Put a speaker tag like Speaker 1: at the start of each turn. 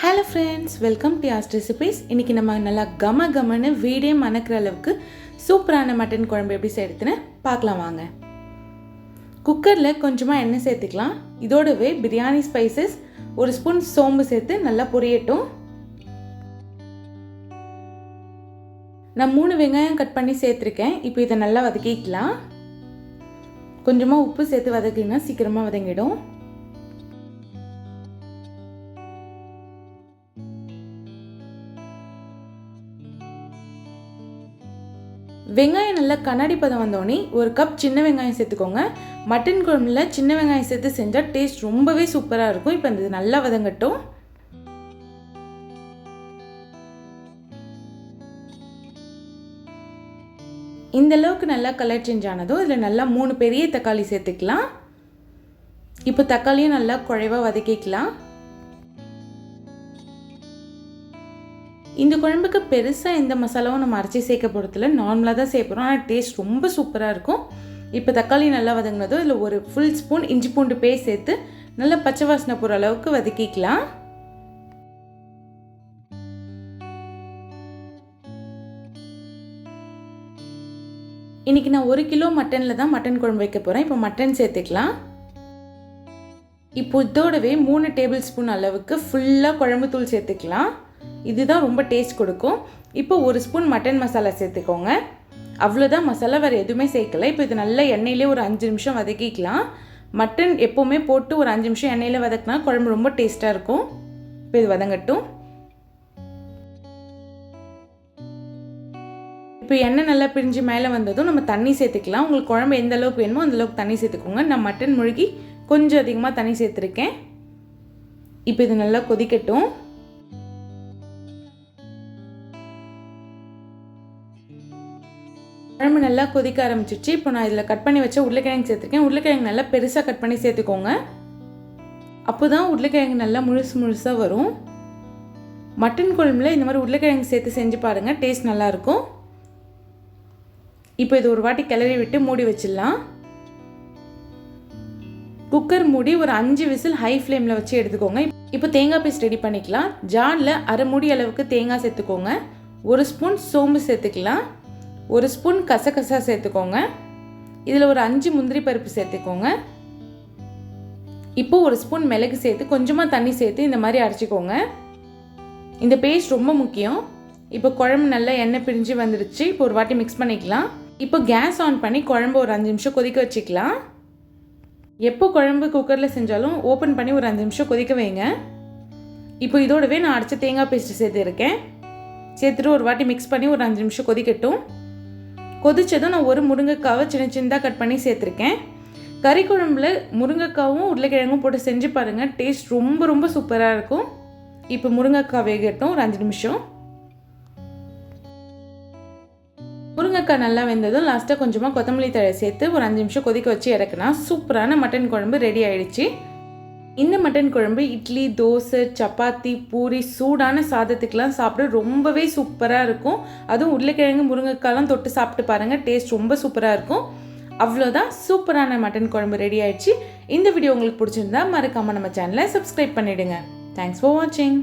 Speaker 1: Hello friends welcome to ஆஸ்ட் recipes இன்றைக்கி நம்ம நல்லா கம கமன்னு வீடே மணக்கிற அளவுக்கு சூப்பரான மட்டன் குழம்பு எப்படி செய்யறதுன்னு பார்க்கலாம் வாங்க. குக்கரில் கொஞ்சமாக எண்ணெய் சேர்த்துக்கலாம். இதோடவே பிரியாணி ஸ்பைசஸ் ஒரு ஸ்பூன் சோம்பு சேர்த்து நல்லா பொரியட்டும். நான் மூணு வெங்காயம் கட் பண்ணி சேர்த்துருக்கேன். இப்போ இதை நல்லா வதக்கிக்கலாம். கொஞ்சமாக உப்பு சேர்த்து வதக்கிங்கன்னா சீக்கிரமாக வதங்கிடும். வெங்காயம் நல்லா கண்ணாடி பதம் வந்தோடனே ஒரு கப் சின்ன வெங்காயம் சேர்த்துக்கோங்க. மட்டன் குழம்புல சின்ன வெங்காயம் சேர்த்து செஞ்சால் டேஸ்ட் ரொம்பவே சூப்பராக இருக்கும். இப்போ இந்த நல்லா வதங்கட்டும். இந்த அளவுக்கு நல்லா கலர் சேஞ்ச் ஆனதும் இதில் நல்லா மூணு பெரிய தக்காளி சேர்த்துக்கலாம். இப்போ தக்காளியும் நல்லா குழைவாக வதக்கிக்கலாம். இந்த குழம்புக்கு பெருசாக எந்த மசாலாவும் நம்ம அரைச்சி சேர்க்க போகிறதில்ல நார்மலாக தான் சேர்க்குறோம் ஆனால் டேஸ்ட் ரொம்ப சூப்பராக இருக்கும். இப்போ தக்காளி நல்லா வதங்கினதும் இதில் ஒரு ஃபுல் ஸ்பூன் இஞ்சி பூண்டு பேஸ்ட் சேர்த்து நல்லா பச்சை வாசனை போகிற அளவுக்கு வதக்கிக்கலாம். இன்றைக்கி நான் ஒரு கிலோ மட்டனில் தான் மட்டன் குழம்பு வைக்க போகிறேன் இப்போ மட்டன் சேர்த்துக்கலாம். இப்போ இதோடவே மூணு டேபிள் ஸ்பூன் அளவுக்கு ஃபுல்லாக குழம்பு தூள் சேர்த்துக்கலாம். இதுதான் ரொம்ப டேஸ்ட் கொடுக்கும். இப்போ ஒரு ஸ்பூன் மட்டன் மசாலா சேர்த்துக்கோங்க. அவ்வளோதான் மசாலா வேறு எதுவுமே சேர்க்கல. இப்போ இது நல்லா எண்ணெயிலே ஒரு அஞ்சு நிமிஷம் வதக்கிக்கலாம். மட்டன் எப்போவுமே போட்டு ஒரு அஞ்சு நிமிஷம் எண்ணெயில் வதக்கினா குழம்பு ரொம்ப டேஸ்ட்டாக இருக்கும். இப்போ இது வதங்கட்டும். இப்போ எண்ணெய் நல்லா பிரிஞ்சு மேலே வந்ததும் நம்ம தண்ணி சேர்த்துக்கலாம். உங்களுக்கு குழம்பு எந்த அளவுக்கு வேணுமோ அந்த அளவுக்கு தண்ணி சேர்த்துக்கோங்க. நான் மட்டன் முழுகி கொஞ்சம் அதிகமாக தண்ணி சேர்த்துருக்கேன். இப்போ இது நல்லா கொதிக்கட்டும். குழம்பு நல்லா கொதிக்க ஆரம்பிச்சிச்சு இப்போ நான் இதில் கட் பண்ணி வச்ச உருளைக்கிழங்கு சேர்த்துருக்கேன். உருளைக்கிழங்கு நல்லா பெருசாக கட் பண்ணி சேர்த்துக்கோங்க. அப்போ தான் உருளைக்கிழங்கு நல்லா முழுசு முழுசாக வரும். மட்டன் குழம்புல இந்த மாதிரி உருளைக்கிழங்கு சேர்த்து செஞ்சு பாருங்கள் டேஸ்ட் நல்லாயிருக்கும். இப்போ இது ஒரு வாட்டி கிளறி விட்டு மூடி வச்சிடலாம். குக்கர் மூடி ஒரு அஞ்சு விசில் ஹை ஃப்ளேமில் வச்சு எடுத்துக்கோங்க. இப்போ தேங்காய் பேஸ்ட் ரெடி பண்ணிக்கலாம். ஜாரில் அரை மூடி அளவுக்கு தேங்காய் சேர்த்துக்கோங்க. ஒரு ஸ்பூன் சோம்பு சேர்த்துக்கலாம். ஒரு ஸ்பூன் கசகசா சேர்த்துக்கோங்க. இதில் ஒரு அஞ்சு முந்திரி பருப்பு சேர்த்துக்கோங்க. இப்போ ஒரு ஸ்பூன் மிளகு சேர்த்து கொஞ்சமாக தண்ணி சேர்த்து இந்த மாதிரி அரைச்சிக்கோங்க. இந்த பேஸ்ட் ரொம்ப முக்கியம். இப்போ குழம்பு நல்லா எண்ணெய் பிரிஞ்சு வந்துடுச்சு இப்போ ஒரு வாட்டி மிக்ஸ் பண்ணிக்கலாம். இப்போ கேஸ் ஆன் பண்ணி குழம்பு ஒரு அஞ்சு நிமிஷம் கொதிக்க வச்சுக்கலாம். எப்போ குழம்பு குக்கரில் செஞ்சாலும் ஓப்பன் பண்ணி ஒரு அஞ்சு நிமிஷம் கொதிக்க வைங்க. இப்போ இதோடவே நான் அரைச்ச தேங்காய் பேஸ்ட்டு சேர்த்துருக்கேன் சேர்த்துட்டு ஒரு வாட்டி மிக்ஸ் பண்ணி ஒரு அஞ்சு நிமிஷம் கொதிக்கட்டும். கொதித்ததும் நான் ஒரு முருங்கைக்காவை சின்ன சின்னதாக கட் பண்ணி சேர்த்துருக்கேன். கறி குழம்புல முருங்கைக்காவும் உருளைக்கிழங்கும் போட்டு செஞ்சு பாருங்கள் டேஸ்ட் ரொம்ப ரொம்ப சூப்பராக இருக்கும். இப்போ முருங்கைக்காய் வேகட்டும் ஒரு அஞ்சு நிமிஷம். முருங்கைக்காய் நல்லா வெந்ததும் லாஸ்ட்டாக கொஞ்சமாக கொத்தமல்லி தழை சேர்த்து ஒரு அஞ்சு நிமிஷம் கொதிக்க வச்சு இறக்குனா சூப்பரான மட்டன் குழம்பு ரெடி ஆயிடுச்சு. இந்த மட்டன் குழம்பு இட்லி தோசை சப்பாத்தி பூரி சூடான சாதத்துக்கெலாம் சாப்பிட ரொம்பவே சூப்பராக இருக்கும். அதுவும் உருளைக்கிழங்கு முருங்கைக்காலாம் தொட்டு சாப்பிட்டு பாருங்கள் டேஸ்ட் ரொம்ப சூப்பராக இருக்கும். அவ்வளோதான் சூப்பரான மட்டன் குழம்பு ரெடி ஆயிடுச்சு. இந்த வீடியோ உங்களுக்கு பிடிச்சிருந்தா மறக்காமல் நம்ம சேனலை சப்ஸ்கிரைப் பண்ணிவிடுங்க தேங்க்ஸ் ஃபார் வாட்சிங்